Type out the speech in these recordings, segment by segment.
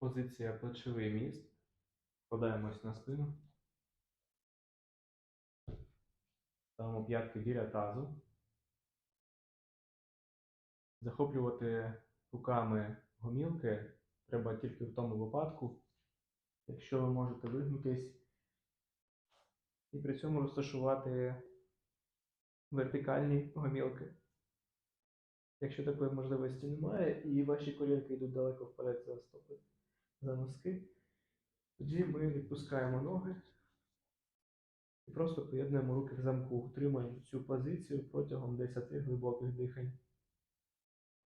Позиція плечовий міст. Вкладаємось на спину. Ставимо п'ятки біля тазу. Захоплювати руками гомілки треба тільки в тому випадку, якщо ви можете вигнутись і при цьому розташувати вертикальні гомілки. Якщо такої можливості немає, і ваші колінки йдуть далеко вперед за стопи, за носки, тоді ми відпускаємо ноги і просто поєднуємо руки в замку. Утримуємо цю позицію протягом 10 глибоких дихань.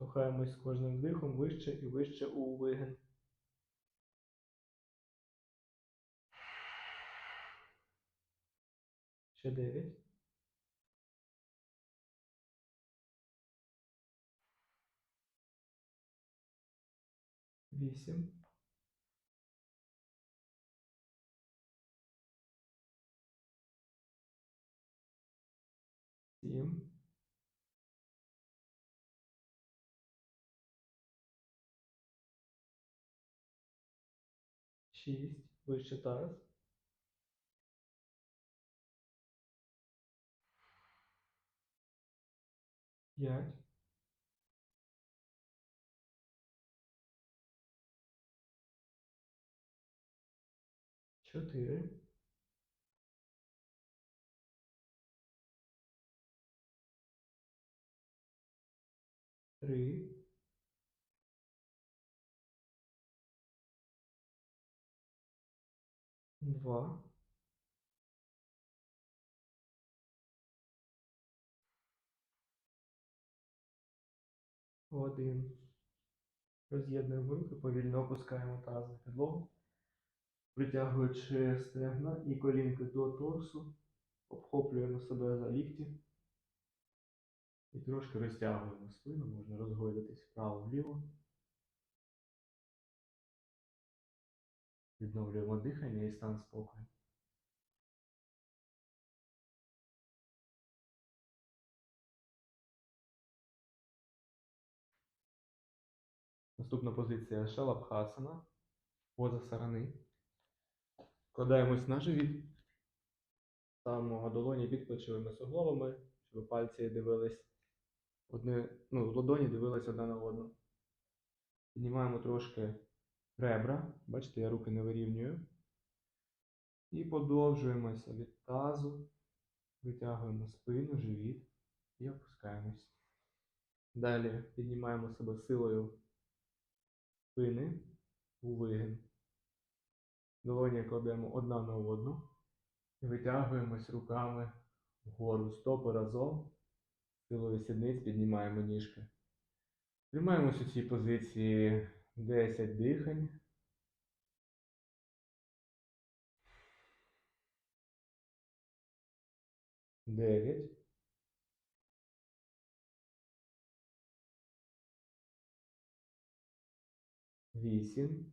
Рухаємось з кожним вдихом вище і вище у вигин. Ще 9. Вісім. Сім. Шість. Вище таз. П'ять. Чотири. Три. Два. Один. Роз'єднуємо руки, повільно опускаємо таз на підлогу, притягуючи стегна і колінки до торсу, обхоплюємо себе за лікті і трошки розтягуємо спину, можна розгойдатись вправо-вліво. Відновлюємо дихання і стан спокою. Наступна позиція Шалабхасана, поза сарани. Вкладаємось на живіт. Ставимо долоні під плечовими суглобами, щоб пальці дивились одне, ну, ладоні дивились одна на одну. Піднімаємо трошки ребра. Бачите, я руки не вирівнюю. І подовжуємося від тазу, витягуємо спину, живіт і опускаємось. Далі піднімаємо себе силою спини у вигин. Долоні кладемо одна на одну і витягуємось руками вгору стопи разом. Силою сідниць піднімаємо ніжки. Тримаємось у цій позиції 10 дихань. Дев'ять. Вісім.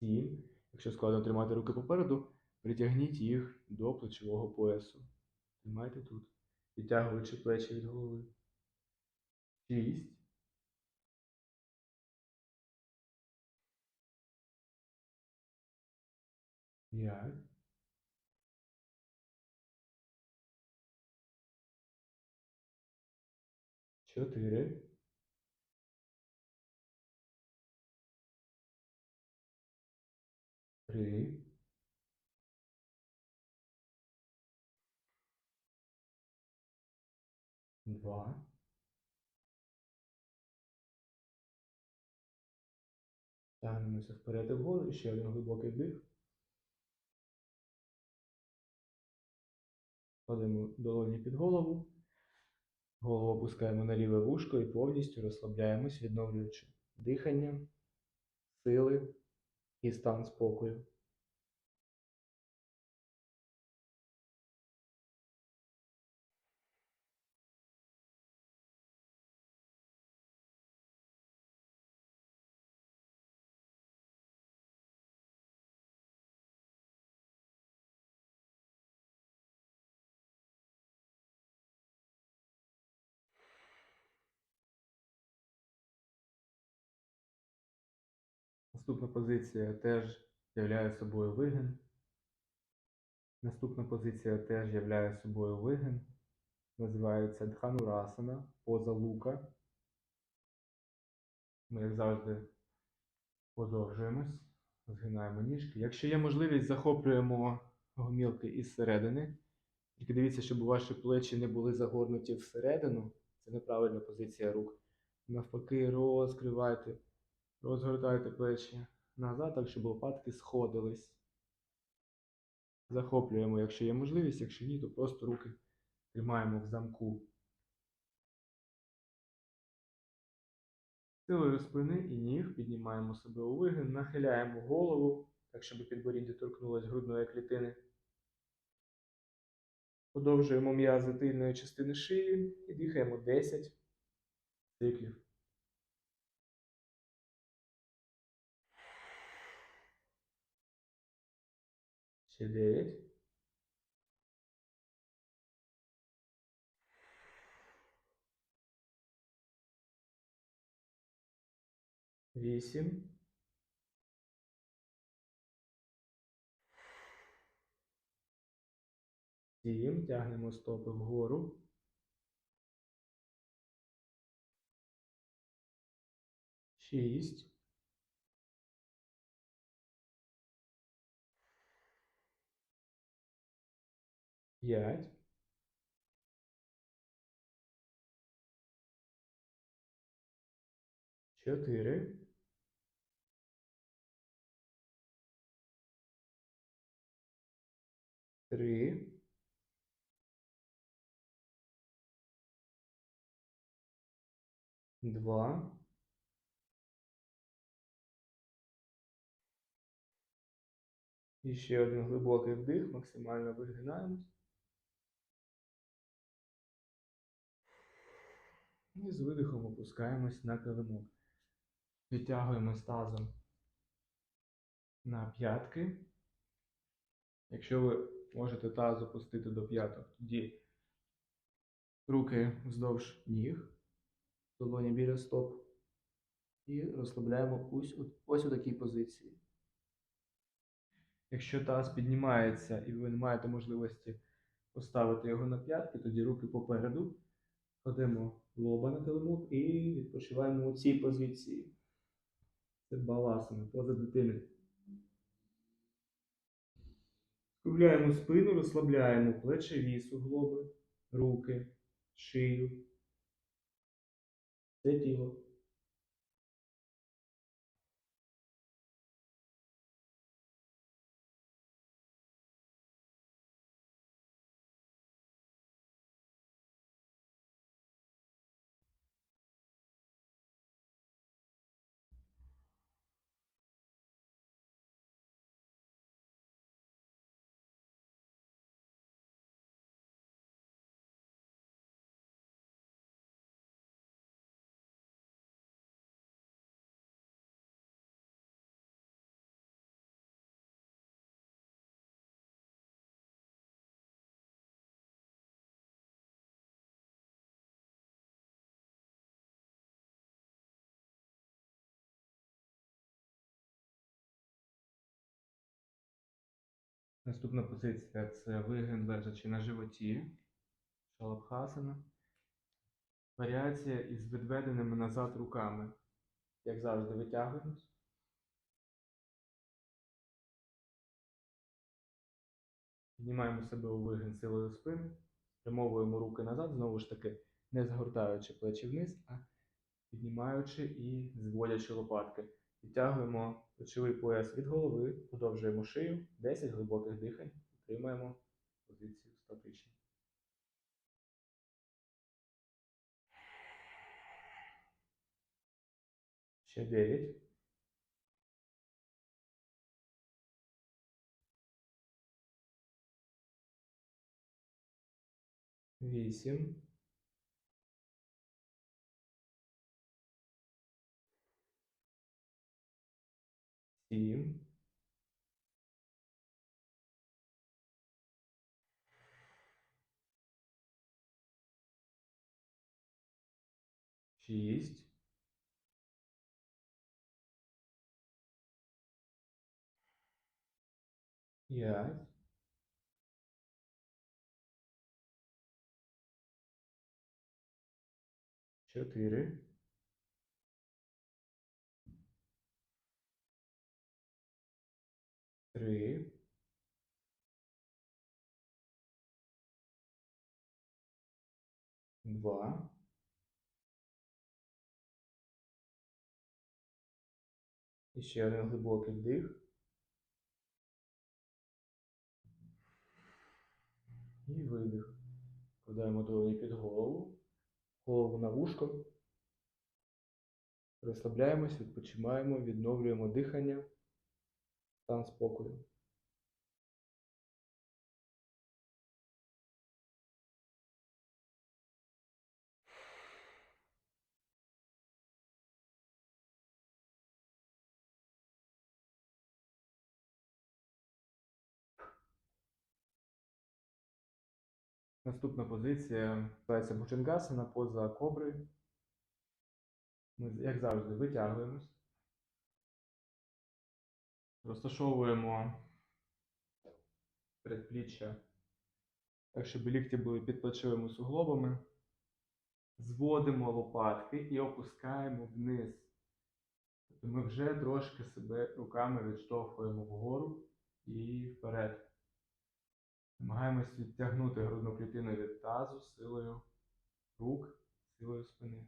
Сім. Якщо складно тримати руки попереду, притягніть їх до плечового поясу. Тримайте тут, підтягуючи плечі від голови. Шість. П'ять. Чотири. Три. Два. Тягнемося вперед і вгору. І ще один глибокий вдих. Кладемо долоні під голову. Голову опускаємо на ліве вушко і повністю розслабляємось, відновлюючи дихання, сили і стан спокою. Наступна позиція теж являє собою вигин. Наступна позиція теж являє собою вигин. Називається Дханурасана, поза лука. Ми, як завжди, подовжуємось, згинаємо ніжки. Якщо є можливість, захоплюємо гомілки із середини. Тільки дивіться, щоб ваші плечі не були загорнуті всередину. Це неправильна позиція рук. Навпаки, розкривайте, розгортайте плечі назад, так щоб лопатки сходились. Захоплюємо, якщо є можливість, якщо ні, то просто руки тримаємо в замку. Силою спини і ніг піднімаємо себе у вигин, нахиляємо голову, так щоб підборіддя торкнулося грудної клітини. Подовжуємо м'язи тильної частини шиї і дихаємо 10 циклів. Ще 9. Вісім. Сім. Тягнемо стопи вгору. Шість. П'ять. Чотири. Три. Два. І ще один глибокий вдих, максимально вигинаємось. І з видихом опускаємось на килимок. Відтягуємось тазом на п'ятки. Якщо ви можете таз опустити до п'яток, тоді руки вздовж ніг, долоні біля стоп. І розслабляємо ось, ось у такій позиції. Якщо таз піднімається і ви не маєте можливості поставити його на п'ятки, тоді руки попереду. Кладемо лоба на килимок і відпочиваємо у цій позиції. Це баласами поза дитини. Скругляємо спину, розслабляємо плечові суглоби, руки, шию. Це тіло. Наступна позиція це вигин лежачи на животі. Шалабхасана. Варіація із відведеними назад руками. Як завжди, витягуємось. Піднімаємо себе у вигин силою спини. Спрямовуємо руки назад, знову ж таки, не згортаючи плечі вниз, а піднімаючи і зводячи лопатки. Підтягуємо плечовий пояс від голови, подовжуємо шию, 10 глибоких дихань, утримуємо позицію статично. Ще 9. Вісім. сім. Шість. П'ять. Чотири. Три. Два. І ще один глибокий вдих. І видих. Кладаємо долоні під голову, голову на вушко. Розслабляємось, відпочиваємо, відновлюємо дихання, стан спокою. Наступна позиція називається Бучингасана, поза кобри. Ми, як завжди, витягуємось. Розташовуємо передпліччя так, щоб лікті були під плечовими суглобами. Зводимо лопатки і опускаємо вниз. Тобто ми вже трошки себе руками відштовхуємо вгору і вперед. Намагаємось відтягнути грудну клітину від тазу силою рук, силою спини.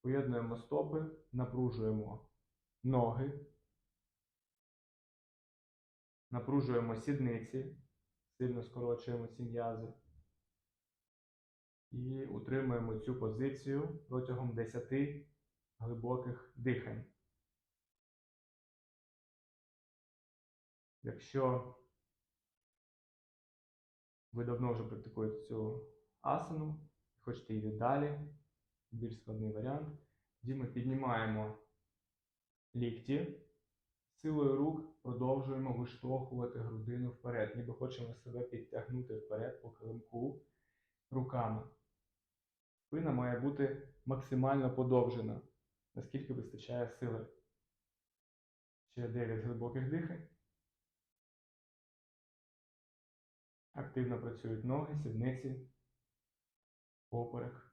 Поєднуємо стопи, напружуємо ноги, напружуємо сідниці, сильно скорочуємо ці м'язи. І утримуємо цю позицію протягом 10 глибоких дихань. Якщо ви давно вже практикуєте цю асану, хочете її далі, більш складний варіант, тоді ми піднімаємо лікті, силою рук продовжуємо виштовхувати грудину вперед, ніби хочемо себе підтягнути вперед по килимку руками. Спина має бути максимально подовжена, наскільки вистачає сили. Ще 9 глибоких дихань. Активно працюють ноги, сідниці, поперек.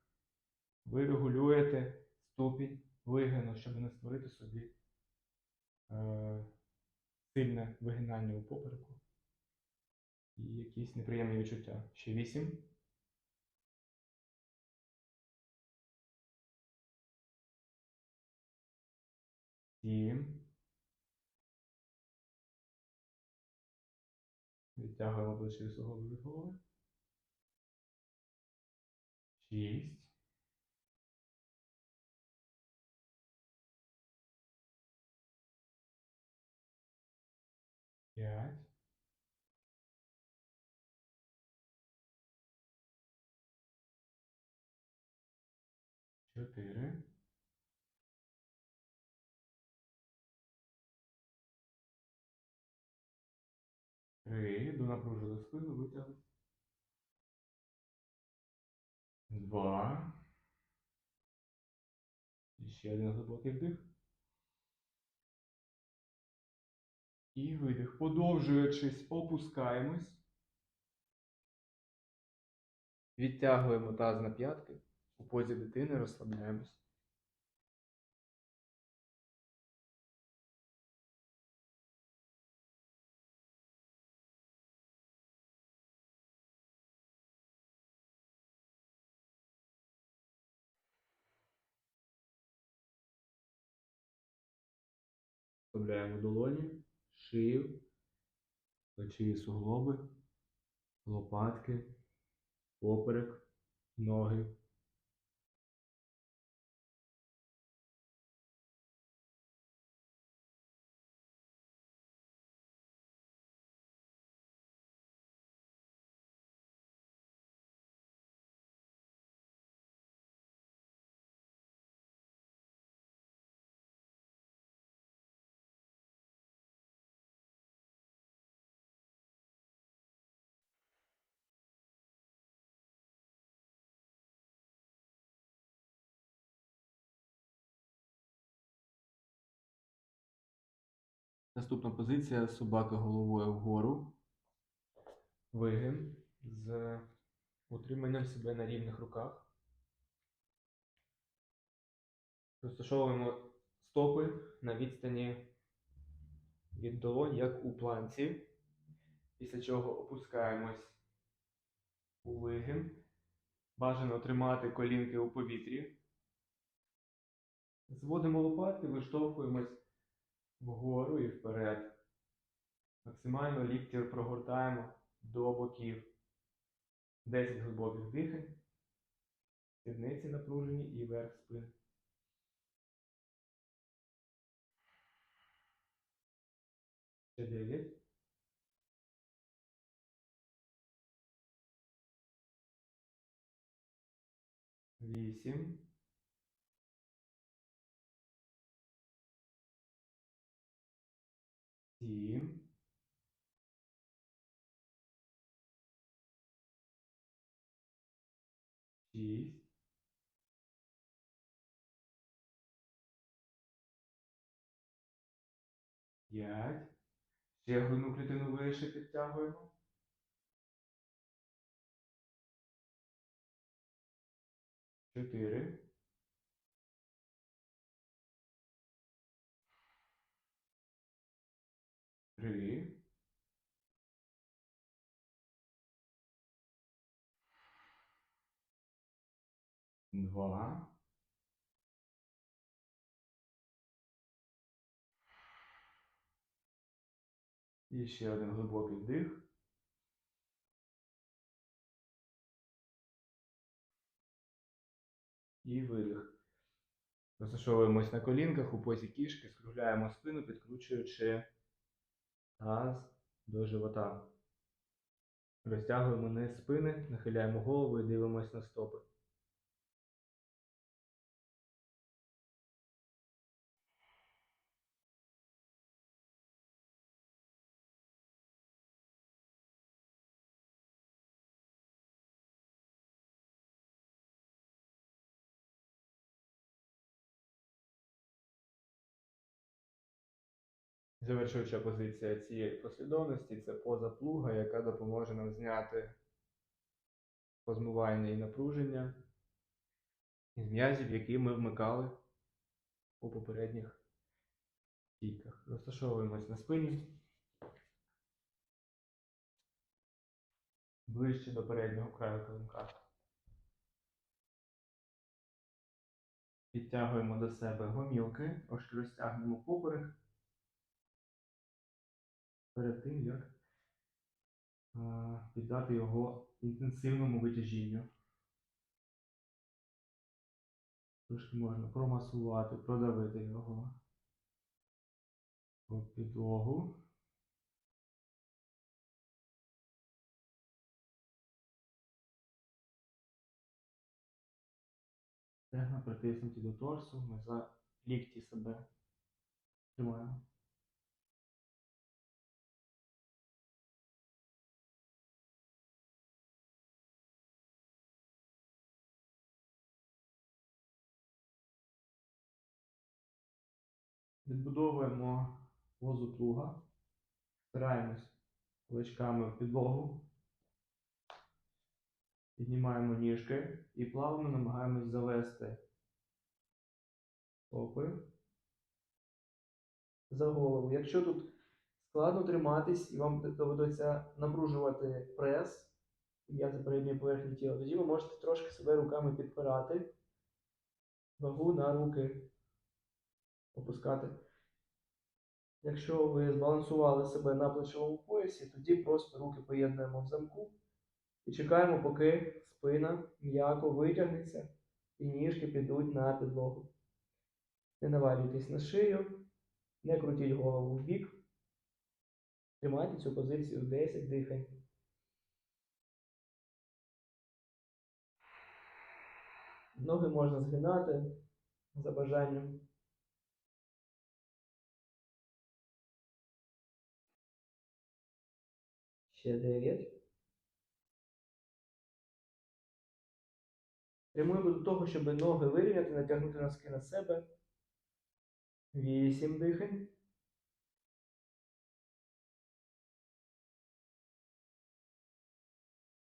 Ви регулюєте ступінь вигину, щоб не створити собі сильне вигинання у попереку і якісь неприємні відчуття. Ще 8. Сім. Відтягуємо плечі від голови. Шість. П'ять. Чотири. Три. Донапружили спину, витягли. Два. І ще один глибокий вдих. І видих. Подовжуючись, опускаємось. Відтягуємо таз на п'ятки. У позі дитини розслабляємось. Вставляємо долоні, шию, плечі суглоби, лопатки, поперек, ноги. Наступна позиція собака головою вгору. вигин з утриманням себе на рівних руках. Розташовуємо стопи на відстані від долонь, як у планці. Після чого опускаємось у вигин. Бажано тримати колінки у повітрі. Зводимо лопатки, виштовхуємось вгору і вперед. Максимально лікті прогортаємо до боків. 10 глибоких дихань. Сідниці напружені і верх спини. Ще 9. Вісім. Сім. Шість. П'ять. Ще грудну клітину вище підтягуємо. Чотири. 2. І ще один глибокий дих. І видих. Розташовуємось на колінках у позі кішки, скругляємо спину, підкручуючи таз до живота. Розтягуємо низ спини, нахиляємо голову і дивимося на стопи. Завершуюча позиція цієї послідовності це поза плуга, яка допоможе нам зняти позмивання і напруження із м'язів, які ми вмикали у попередніх стійках. Розташовуємось на спині. Ближче до переднього краю килимка. Підтягуємо до себе гомілки, ось розтягнемо поперек перед тим, як е, піддати його інтенсивному витяжінню. Трошки можна промасувати, продавити його в підлогу. Стегна притиснуті до торсу, ми за лікті себе тримаємо. Відбудовуємо позу плуга, спираємось кулачками в підлогу, піднімаємо ніжки і плавно намагаємось завести стопи за голову. Якщо тут складно триматись і вам доведеться напружувати прес, м'язи передньої поверхні тіла, тоді ви можете трошки себе руками підпирати, вагу на руки опускати. Якщо ви збалансували себе на плечовому поясі, тоді просто руки поєднуємо в замку і чекаємо, поки спина м'яко витягнеться і ніжки підуть на підлогу. Не навалюйтесь на шию, не крутіть голову в бік. Тримайте цю позицію 10 дихань. Ноги можна згинати за бажанням. Ще 9. Прямуємо до того, щоб ноги вирівняти, натягнути носки на себе. 8 дихань.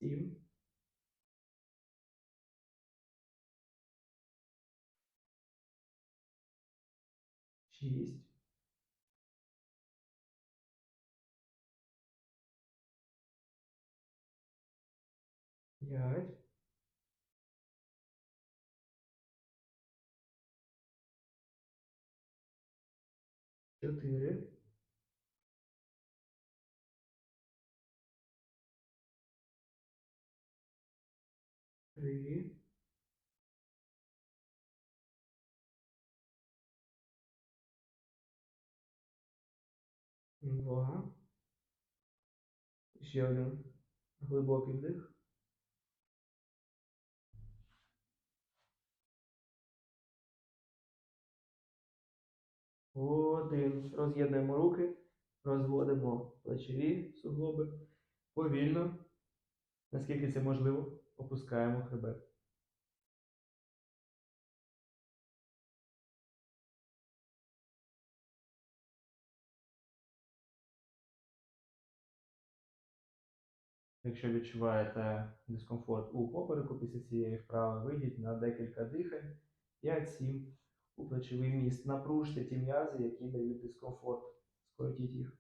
сім, шість, п'ять, чотири, три, два. Ще один глибокий вдих. Один. Роз'єднуємо руки, розводимо плечові суглоби. Повільно, наскільки це можливо, опускаємо хребет. Якщо відчуваєте дискомфорт у попереку після цієї вправи, вийдіть на декілька дихань, 5-7 у плечовий міст. Напружте ті м'язи, які дають дискомфорт. Скоротіть їх.